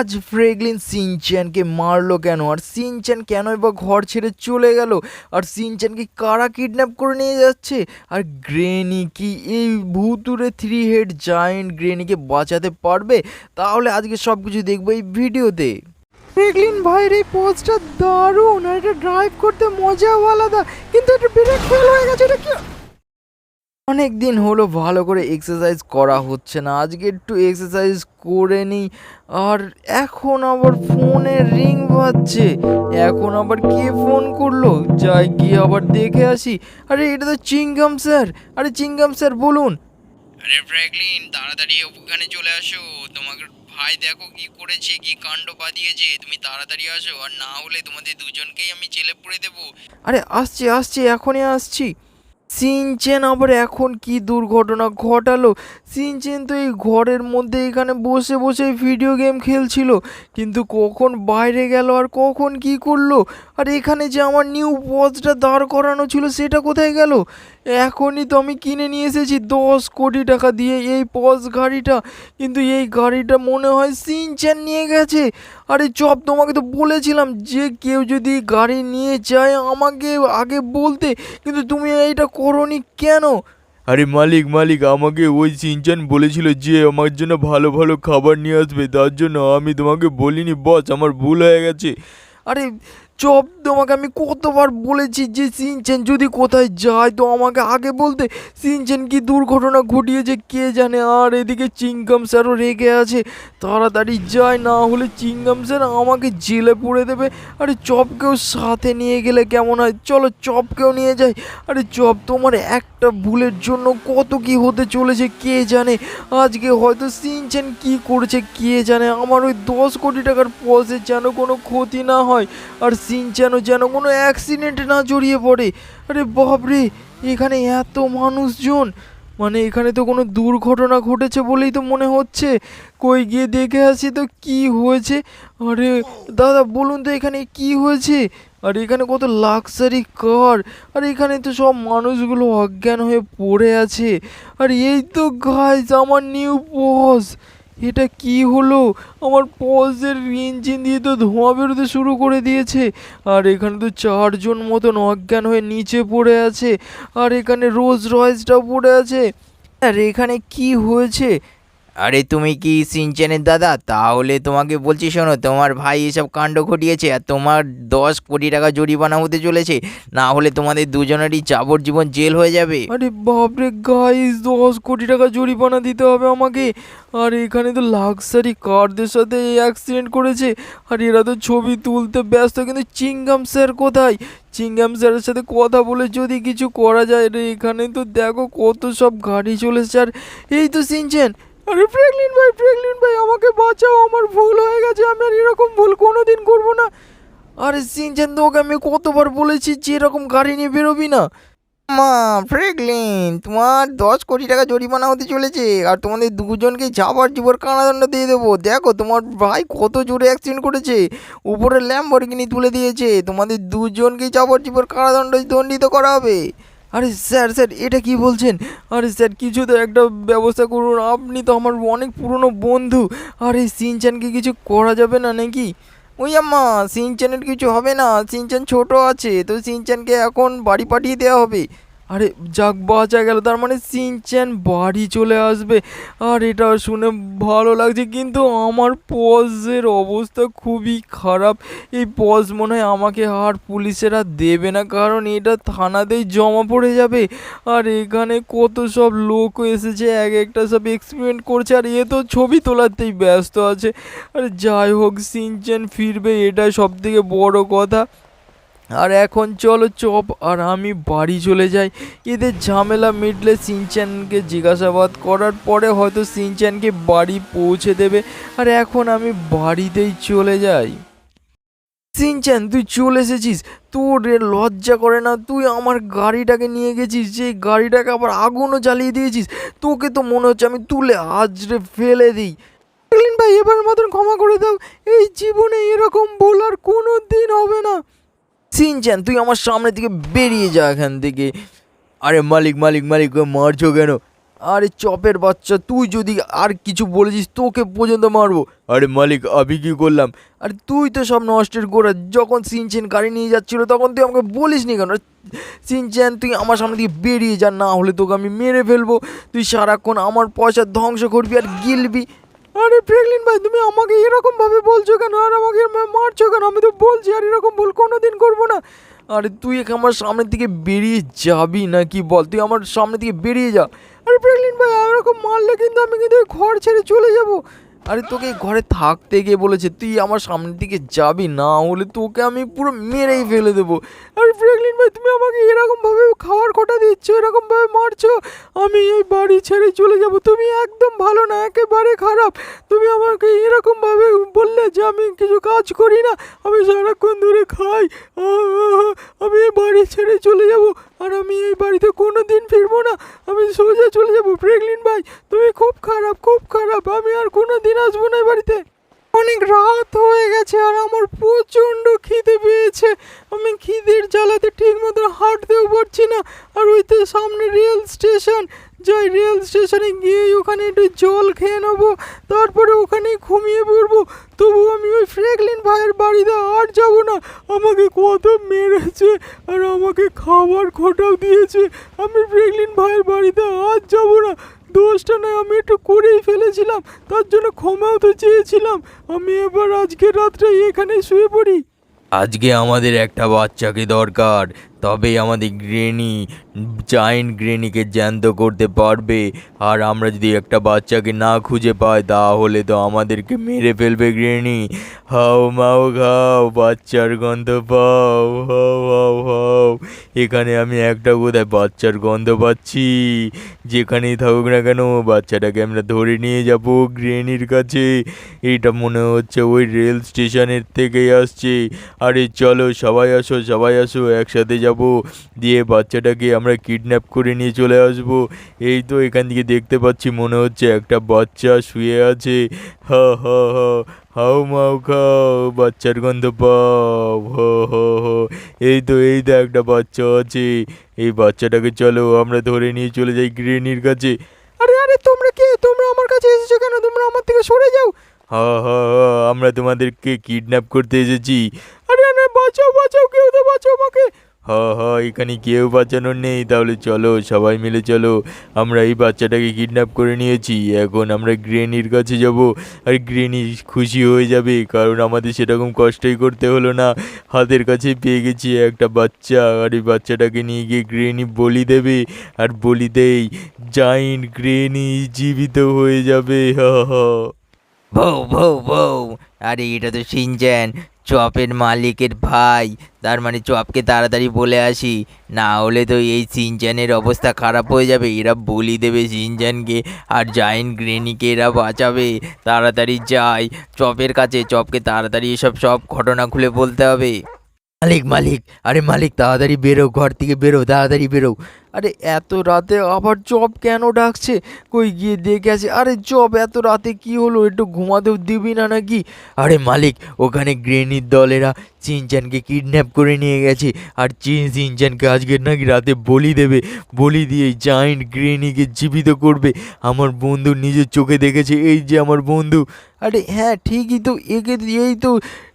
আজ ফ্রেগলিন সিনচ্যানকে মারলো কেন? আর সিনচ্যান কেন বা ঘর ছেড়ে চলে গেল? আর সিনচ্যানকে কারা কিডন্যাপ করে নিয়ে যাচ্ছে? আর গ্রেনি কি এই ভুতুরে থ্রি হেড জায়েন্ট গ্রেনিকে বাঁচাতে পারবে? তাহলে আজকে সব কিছু দেখব এই ভিডিওতে। ফ্রেগলিন ভাইয়ের এই পোজটা দারুণ, আর এটা ড্রাইভ করতে মজাও আলাদা, কিন্তু এটা বিরাট ফেল হয়ে গেছে, এটা কি অনেক দিন হলো ভালো করে এক্সারসাইজ করা হচ্ছে না। আজকে একটু এক্সারসাইজ করে নিই। আর এখন আবার ফোনে রিং বাজছে। এখন আবার কে ফোন করল? যাই গিয়ে আবার দেখে আসি। আরে এটা তো চিংগাম স্যার। আরে চিংগাম স্যার বলুন। আরে ফ্র্যাঙ্কলিন তাড়াতাড়ি ওখানে চলে আসো। তোমাকে ভাই দেখো কি করেছে কি কাণ্ড বাঁধিয়েছে। তুমি তাড়াতাড়ি আসো। আর না হলে তোমাদের দুজনকেই আমি জেলে পুরে দেবো। আরে আসছি আসছি এখনই আসছি। সিনচেন আবার এখন কি দুর্ঘটনা ঘটালো? সিনচেন তো এই ঘরের মধ্যে এখানে বসে বসে ভিডিও গেম খেলছিল। কিন্তু কখন বাইরে গেল আর কখন কি করল? আর এখানে যে আমার নিউ পজটা দাঁড় করানো ছিল সেটা কোথায় গেল? এখনই তো আমি কিনে নিয়ে এসেছি দশ কোটি টাকা দিয়ে এই পজ গাড়িটা। কিন্তু এই গাড়িটা মনে হয় সিনচেন নিয়ে গেছে। আরে চপ, তোমাকে তো বলেছিলাম যে কেউ যদি গাড়ি নিয়ে যায় আমাকে আগে বলতে। কিন্তু তুমি এইটা করনি কেন? আরে মালিক মালিক, আমাকে ওই সিনচান বলেছিল যে আমার জন্য ভালো ভালো খাবার নিয়ে আসবে। তার জন্য আমি তোমাকে বলিনি, বস, আমার ভুল হয়ে গেছে। আরে চপ তোমাকে আমি কতবার বলেছি যে সিনচেন যদি কোথায় যায়, তো আমাকে আগে বলতে, সিনচেন কি দুর্ঘটনা ঘটিয়েছে কে জানে? আর এদিকে চিংগাম স্যারও রেগে আছে। তাড়াতাড়ি যায়, না হলে চিংগাম স্যার আমাকে জেলে পুড়ে দেবে। আরে চপকেও সাথে নিয়ে গেলে কেমন হয়? চলো চপকেও নিয়ে যাই। আরে চপ তোমার একটা ভুলের জন্য কত কি হতে চলেছে কে জানে? আজকে হয়তো সিনচেন কি করেছে কে জানে? আমার ওই দশ কোটি টাকার পয়সে যেন কোনো ক্ষতি না হয়। আর সিনচ্যানও যেন যেন কোনো অ্যাক্সিডেন্টে না জড়িয়ে পড়ে। আরে বাপরে, এখানে এত মানুষজন। মানে এখানে তো কোনো দুর্ঘটনা ঘটেছে বলেই তো মনে হচ্ছে। কই গিয়ে দেখে আসি তো কি হয়েছে। আরে দাদা, বলুন তো এখানে কি হয়েছে? আর এখানে কত লাক্সারি কার আর এখানে তো সব মানুষগুলো অজ্ঞান হয়ে পড়ে আছে। আর এই তো গাইজ আমার নিউ পজ এটা কি হলো? আমার পজের ইঞ্জিন দিয়ে তো ধোঁয়া বেরোতে শুরু করে দিয়েছে। আর এখানে তো চারজন মতন অজ্ঞান হয়ে নিচে পড়ে আছে। আর এখানে রোজ রয়েসটাও পড়ে আছে। আর এখানে কি হয়েছে? আরে তুমি কি সিনচেনের দাদা? তাহলে তোমাকে বলছি শোনো, তোমার ভাই এসব কাণ্ড ঘটিয়েছে আর তোমার দশ কোটি টাকা জরিমানা হতে চলেছে। না হলে তোমাদের দুজনেরই যাবজ্জীবন জেল হয়ে যাবে। আরে বাপরে গাইস দশ কোটি টাকা জরিমানা দিতে হবে আমাকে। আর এখানে তো লাক্সারি কারদের সাথে অ্যাক্সিডেন্ট করেছে। আর এরা তো ছবি তুলতে ব্যস্ত, কিন্তু চিংগাম স্যার কোথায়? চিংগাম স্যারের সাথে কথা বলে যদি কিছু করা যায় রে, এখানে তো দেখো কত সব গাড়ি চলেছে। আর এই তো সিনচেন আরে প্রেগলিন ভাই প্রেগলিন ভাই, আমাকে বাঁচাও, আমার ভুল হয়ে গেছে, আমি আর এরকম ভুল কোনোদিন করব না। আরে সিনচেন, তোকে আমি কতবার বলেছি যে এরকম গাড়ি নিয়ে বেরোবি না? মা ফ্রেগলিন তোমার দশ কোটি টাকা জরিমানা হতে চলেছে, আর তোমাদের দুজনকে যাবার জীবর কারাদণ্ড দিয়ে দেবো। দেখো, তোমার ভাই কত জোরে অ্যাক্সিডেন্ট করেছে, উপরে ল্যাম্বরগিনি তুলে দিয়েছে, তোমাদের দুজনকে যাবার জীবর কারাদণ্ড দণ্ডিত করা হবে। আরে স্যার স্যার, এটা কি বলছেন? আরে স্যার, কিছু তো একটা ব্যবস্থা করুন। আপনি তো আমার অনেক পুরনো বন্ধু। আরে, সিনচানকে কিছু করা যাবে না নাকি? ওই আম্মা, সিনচানের কিছু হবে না। সিনচান ছোট আছে, তো সিনচানকে এখন বাড়ি পাঠিয়ে দেওয়া হবে। আরে যাক বাঁচা গেল, তার মানে সিনচ্যান বাড়ি চলে আসবে। আর এটা শুনে ভালো লাগছে, কিন্তু আমার পজের অবস্থা খুবই খারাপ। এই পজ মনে হয় আমাকে আর পুলিশেরা দেবে না, কারণ এটা থানাতেই জমা পড়ে যাবে। আর এখানে কত সব লোক এসেছে, এক একটা সব এক্সপেরিমেন্ট করছে, আর এ তো ছবি তোলাতেই ব্যস্ত আছে। আর যাই হোক সিনচ্যান ফিরবে, এটা সব থেকে বড় কথা। আর এখন চলো চপ, আর আমি বাড়ি চলে যাই। এদের ঝামেলা মিটলে সিনচ্যানকে জিজ্ঞাসাবাদ করার পরে হয়তো সিনচ্যানকে বাড়ি পৌঁছে দেবে। আর এখন আমি বাড়িতেই চলে যাই। সিনচ্যান, তুই চলে এসেছিস? তোর লজ্জা করে না, তুই আমার গাড়িটাকে নিয়ে গেছিস যে গাড়িটাকে আবার আগুনও জ্বালিয়ে দিয়েছিস? তোকে তো মনে হচ্ছে আমি তুলে আজরে ফেলে দিই। ভাই, এবার মতন ক্ষমা করে দাও। এই জীবনে এরকম ভুল আর কোনো দিন হবে না। সিনচ্যান তুই আমার সামনে থেকে বেরিয়ে যা এখান থেকে। আরে মালিক মালিক মালিক মারছো কেন? আরে চপের বাচ্চা, তুই যদি আর কিছু বলেছিস, তোকে পর্যন্ত মারবো। আরে মালিক, আমি কী করলাম? আরে তুই তো সব নষ্টের গোড়া, যখন সিনচেন গাড়ি নিয়ে যাচ্ছিল, তখন তুই আমাকে বলিস নি কেন সিনচেন, তুই আমার সামনে দিয়ে বেরিয়ে যা, না হলে তোকে আমি মেরে ফেলব। তুই সারাক্ষণ আমার পয়সা ধ্বংস করবি আর গিলবি। আরে প্রেগলিন ভাই, তুমি আমাকে এরকম ভাবে বলছো কেন? আর আমাকে মারছো কেন? আমি তো বলছি, আর এরকম ভুল কোনোদিন করব না। আরে তুই এখানে আমার সামনের দিকে বেরিয়ে যাবি না কি বল? তুই আমার সামনে দিকে বেরিয়ে যা। আরে প্রেগলিন ভাই এরকম মারলে কিন্তু আমি কিন্তু ঘর ছেড়ে চলে যাব। আরে তোকে ঘরে থাকতে গিয়ে বলেছে, তুই আমার সামনের দিকে যাবি না হলে তোকে আমি পুরো মেরেই ফেলে দেবো। আর প্রেগলিন ভাই, তুমি আমাকে এরকমভাবে খাওয়ার খোটা দিচ্ছ এরকম ভাবে মারছো, আমি এই বাড়ি ছেড়ে চলে যাব। তুমি একদম ভালো না, একেবারে খারাপ। তুমি আমাকে এরকমভাবে বললে যে আমি কিছু কাজ করি না, আমি সারাক্ষণ ধরে খাই আমি এই বাড়ি ছেড়ে চলে যাব। আর আমি এই বাড়িতে কোনো দিন ফিরবো না। আমি সোজা চলে যাব। প্রেগলিন ভাই, তুমি খুব খারাপ খুব খারাপ। আমি আর কোনো দিন আসব না বাড়িতে। অনেক রাত হয়ে গেছে আর আমার প্রচণ্ড খিদে পেয়েছে। আমি খিদের জ্বালাতে ঠিক মতো হাঁটতেও পারছি না। আর ওই তো সামনে রেল স্টেশন। যাই রেল স্টেশনে গিয়ে ওখানে একটু জল খেয়ে নেব। তারপরে ওখানে ঘুমিয়ে পড়ব। তবু আমি ওই ফ্রেগলিন ভাইয়ের বাড়িতে আর যাব না। আমাকে কত মেরেছে আর আমাকে খাবার খোটাও দিয়েছে। আমি ফ্রেগলিন ভাইয়ের বাড়িতে আর যাব না। দোষটা নয়, আমি একটু করেই ফেলেছিলাম। তার জন্য ক্ষমাও তো চেয়েছিলাম। আমি এবার আজকে রাত্রে এখানে শুয়ে পড়ি। আজকে আমাদের একটা বাচ্চাকে দরকার। তবেই আমাদের গ্রেনি জায়েন্ট গ্রেনিকে জ্যান্ত করতে পারবে। আর আমরা যদি একটা বাচ্চাকে না খুঁজে পাই, তাহলে তো আমাদেরকে মেরে ফেলবে গ্রেনি হাও, মাও খাও বাচ্চার গন্ধ পাও, হাও হাও হাও। এখানে আমি একটা কোথায় বাচ্চার গন্ধ পাচ্ছি। যেখানেই থাকুক না কেন, বাচ্চাটাকে আমরা ধরে নিয়ে যাব গ্রেনির কাছে। এটা মনে হচ্ছে ওই রেল স্টেশনের থেকেই আসছে। আরে চলো, সবাই আসো সবাই আসো, একসাথে যাব। দিয়ে বাচ্চাটাকে আমরা কিডন্যাপ করে নিয়ে চলে আসব। এই তো এখান থেকে দেখতে পাচ্ছি মনে হচ্ছে একটা বাচ্চা শুয়ে আছে। হা, হ হ হাও মাও খাও, বাচ্চার গন্ধ পাও, হো হো হো। এই তো এই তো একটা বাচ্চা আছে। এই বাচ্চাটাকে চলো আমরা ধরে নিয়ে চলে যাই গ্রেনির কাছে। আরে আরে, তোমরা কে? তোমরা আমার কাছে এসেছ কেন? তোমরা আমার থেকে সরে যাও। হা হা হা, আমরা তোমাদেরকে কিডন্যাপ করতে এসেছি। আরে আরে, বাঁচাও বাঁচাও, কেউ তো বাঁচাও আমাকে। হা হা, এখানে কেউ বাঁচানোর নেই। তাহলে চলো, সবাই মিলে চলো। আমরা এই বাচ্চাটাকে কিডন্যাপ করে নিয়েছি। এখন আমরা গ্রেনির কাছে যাব। আর গ্রেনি খুশি হয়ে যাবে, কারণ আমাদের সেরকম কষ্টই করতে হলো না। হাতের কাছে পেয়ে গেছি একটা বাচ্চা। আর এই বাচ্চাটাকে নিয়ে গিয়ে গ্রেনি বলি দেবে। আর বলিতেই জাইন্ট গ্রেনি জীবিত হয়ে যাবে। হা হা। বউ বউ বউ। আরে, এটা তো সিনচ্যান। চপের মালিকের ভাই। তার মানে চপকে তাড়াতাড়ি বলে আসি। না হলে তো এই সিনচ্যানের অবস্থা খারাপ হয়ে যাবে। এরা বলি দেবে সিনচ্যানকে আর জায়েন্ট গ্রেনিকে এরা বাঁচাবে। তাড়াতাড়ি যাই চপের কাছে চপকে তাড়াতাড়ি এসব সব ঘটনা খুলে বলতে হবে। মালিক মালিক, আরে মালিক, তাড়াতাড়ি বেরো, ঘর থেকে বেরো, তাড়াতাড়ি বেরো। আরে, এত রাতে আবার জব কেন ডাকছে? কই গিয়ে দেখে আসি। আরে জব এত রাতে কি হলো? একটু ঘুমাতেও দিবি না নাকি? আরে, মালিক, ওখানে গ্রেনির দলেরা চিনচানকে কিডন্যাপ করে নিয়ে গেছে। আর চিন চিনচানকে আজকে নাকি রাতে বলি দেবে। বলি দিয়ে জায়েন্ট গ্রেনিকে জীবিত করবে। আমার বন্ধু নিজের চোখে দেখেছে, এই যে আমার বন্ধু। আরে হ্যাঁ ঠিকই তো, একে এই তো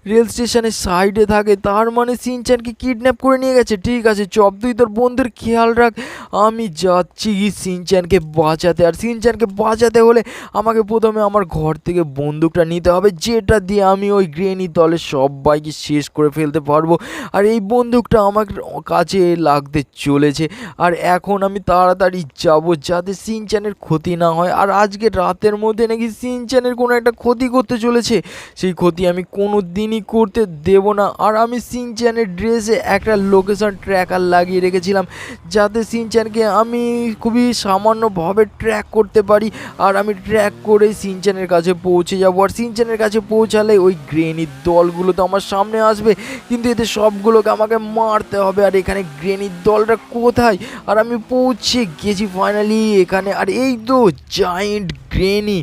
রেল স্টেশনের সাইডে থাকে। তার মানে সিনচানকে কিডন্যাপ করে নিয়ে গেছে। ঠিক আছে চপ তুই তোর বন্ধুর খেয়াল রাখ। আমি যাচ্ছি কি সিনচানকে বাঁচাতে। আর সিনচানকে বাঁচাতে হলে আমাকে প্রথমে আমার ঘর থেকে বন্দুকটা নিতে হবে, যেটা দিয়ে আমি ওই গ্রেনি দলের সবাইকে শেষ করে ফেলতে পারব। আর এই বন্দুকটা আমার কাছে লাগতে চলেছে। আর এখন আমি তাড়াতাড়ি যাব যাতে সিনচানের ক্ষতি না হয়। আর আজকে রাতের মধ্যে নাকি সিনচানের কোনো একটা ক্ষতি করতে চলেছে, সেই ক্ষতি আমি কোনো দিনই করতে দেব না। আর আমি সিনচানের ড্রেসে একটা লোকেশন ট্র্যাকার লাগিয়ে রেখেছিলাম, যাতে সিনচানকে আমি খুবই সামান্যভাবে ট্র্যাক করতে পারি আর আমি ট্র্যাক করে সিনচানের কাছে পৌঁছে যাব। আর সিনচানের কাছে পৌঁছালে ওই গ্রেনির দলগুলো তো আমার সামনে আসবে, কিন্তু এতে সবগুলোকে আমাকে মারতে হবে। আর এখানে গ্রেনির দলটা কোথায়? আর আমি পৌঁছে গেছি ফাইনালি এখানে। আর এই তো জায়েন্ট গ্রেনি।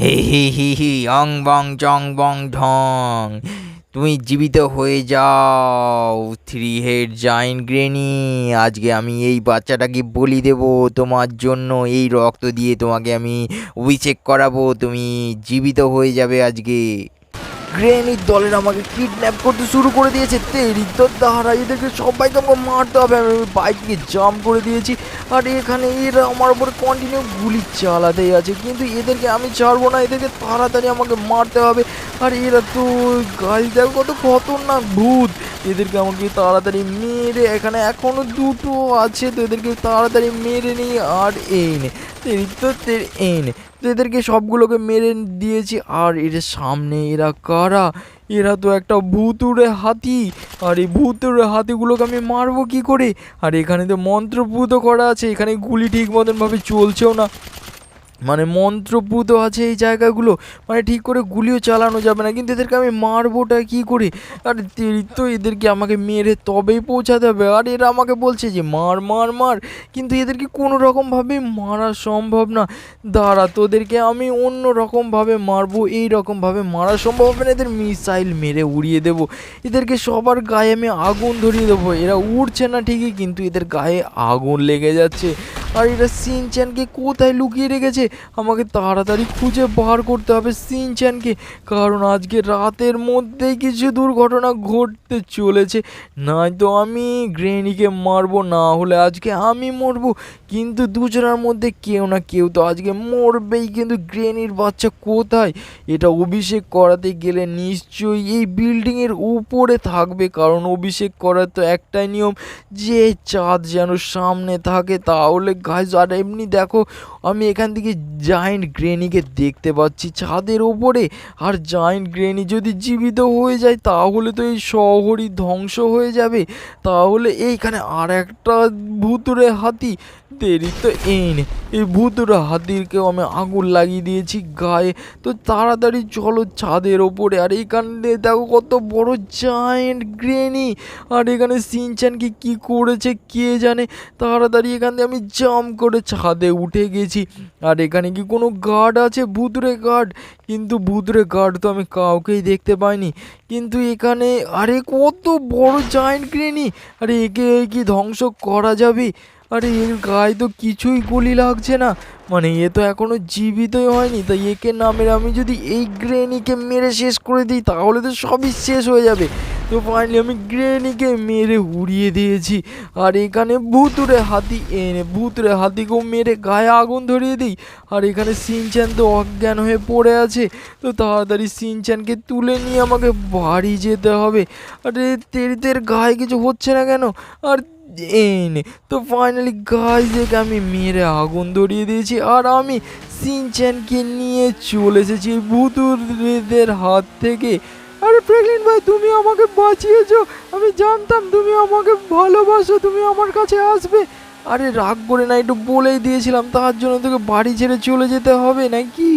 হে, হি হি হি, অং, বং, চং, বং, ঢং। তুমি জীবিত হয়ে যাও থ্রি হেড জায়েন্ট গ্রেনি আজকে আমি এই বাচ্চাটাকে বলি দেব তোমার জন্য। এই রক্ত দিয়ে তোমাকে আমি অভিষেক করাবো। তুমি জীবিত হয়ে যাবে আজকে। গ্রেনির দলের আমাকে কিডন্যাপ করতে শুরু করে দিয়েছে। তেরি তো এদেরকে সবাইকে আমাকে মারতে হবে। আমি বাইক থেকে জাম্প করে দিয়েছি। আর এখানে এরা আমার উপর কন্টিনিউ গুলি চালাতেই আছে কিন্তু এদেরকে আমি ছাড়বো না। এদেরকে তাড়াতাড়ি আমাকে মারতে হবে। আর এরা তো গাছ দেখো, কত খতরনাক ভূত। এদেরকে আমাকে তাড়াতাড়ি মেরে, এখানে এখনও দুটো আছে, তো এদেরকে তাড়াতাড়ি মেরে নিই। আর এই নে তেরি, তো তেরি, এই তো এদেরকে সবগুলোকে মেরে দিয়েছি। আর এর সামনে এরা কারা? এরা তো একটা ভূতুরে হাতি। আর এই ভূতুরে হাতিগুলোকে আমি মারবো কি করে? আর এখানে তো মন্ত্রভূত করা আছে, এখানে গুলি ঠিক মতনভাবে চলছেও না। মানে মন্ত্রপুত আছে এই জায়গাগুলো। মানে ঠিক করে গুলিও চালানো যাবে না। কিন্তু এদেরকে আমি মারবোটা কি করে? আর তো এদেরকে আমাকে মেরে তবেই পৌঁছাতে হবে। আর এরা আমাকে বলছে যে, মার মার মার। কিন্তু এদেরকে কোনো রকমভাবে মারা সম্ভব না। দাঁড়া, তোদেরকে আমি অন্য রকমভাবে মারবো এই রকমভাবে মারা সম্ভব হবে না। এদের মিসাইল মেরে উড়িয়ে দেবো। এদেরকে সবার গায়ে আমি আগুন ধরিয়ে দেবো। এরা উড়ছে না ঠিকই, কিন্তু এদের গায়ে আগুন লেগে যাচ্ছে। আর এরা সিনচ্যানকে কোথায় লুকিয়ে রেখেছে? আমাকে তাড়াতাড়ি খুঁজে বার করতে হবে সিনচ্যানকে, কারণ আজকে রাতের মধ্যেই কিছু দুর্ঘটনা ঘটতে চলেছে। নয়তো আমি গ্রেনিকে মারবো, না হলে আজকে আমি মরবো। কিন্তু দুজনের মধ্যে কেউ না কেউ তো আজকে মরবেই। কিন্তু গ্রেনির বাচ্চা কোথায়? এটা অভিষেক করাতে গেলে নিশ্চয়ই এই বিল্ডিংয়ের উপরে থাকবে, কারণ অভিষেক করার তো একটাই নিয়ম, যে চাঁদ যেন সামনে থাকে। তাহলে গাছ আর এমনি দেখো, আমি এখান থেকে জায়েন্ট গ্রেনিকে দেখতে পাচ্ছি ছাদের ওপরে। আর জায়েন্ট গ্রেনি যদি জীবিত হয়ে যায়, তাহলে তো এই শহরই ধ্বংস হয়ে যাবে। তাহলে এইখানে আর একটা ভুতুরে হাতি দেরি তো এই নে এই ভুতুরে হাতিরকেও আমি আগুন লাগিয়ে দিয়েছি গায়ে। তো তাড়াতাড়ি চলো ছাদের ওপরে। আর এখান দিয়ে দেখো কত বড় জায়েন্ট গ্রেনি আর এখানে সিনচ্যানকে কি করেছে কে জানে। তাড়াতাড়ি এখান দিয়ে আমি জাম্প করে ছাদে উঠে গেছি। আর এখানে কি কোনো গার্ড আছে? ভুতুরে গার্ড কিন্তু ভুতুরে গার্ড তো আমি কাউকেই দেখতে পাইনি। কিন্তু এখানে আরে কত বড় জায়েন্ট গ্রেনি আরে একে কি ধ্বংস করা যাবে? আরে এর গায়ে তো কিছুই গুলি লাগছে না। মানে এ তো এখনও জীবিতই হয়নি, তাই একে না মেরে আমি যদি এই গ্রেনিকে মেরে শেষ করে দিই, তাহলে তো সবই শেষ হয়ে যাবে। তো ফাইনালি আমি গ্রেনিকে মেরে উড়িয়ে দিয়েছি। আর এখানে ভুতুরে হাতি এনে ভুতুরে হাতিকেও মেরে গায়ে আগুন ধরিয়ে দিই। আর এখানে সিনচ্যান তো অজ্ঞান হয়ে পড়ে আছে। তো তাড়াতাড়ি সিনচ্যানকে তুলে নিয়ে আমাকে বাড়ি যেতে হবে। আরে তেরিতের গায়ে কিছু হচ্ছে না কেন? আর এনে তো ফাইনালি গাইজেকে আমি মেরে আগুন ধরিয়ে দিয়েছি আর আমি সিনচ্যানকে নিয়ে চলে এসেছি ভুতুরদের হাত থেকে। আরে প্রেগনেন্ট ভাই, তুমি আমাকে বাঁচিয়েছো। আমি জানতাম তুমি আমাকে ভালোবাসো, তুমি আমার কাছে আসবে। আরে রাগ করে না, একটু বলেই দিয়েছিলাম, তার জন্য তোকে বাড়ি ছেড়ে চলে যেতে হবে নাকি?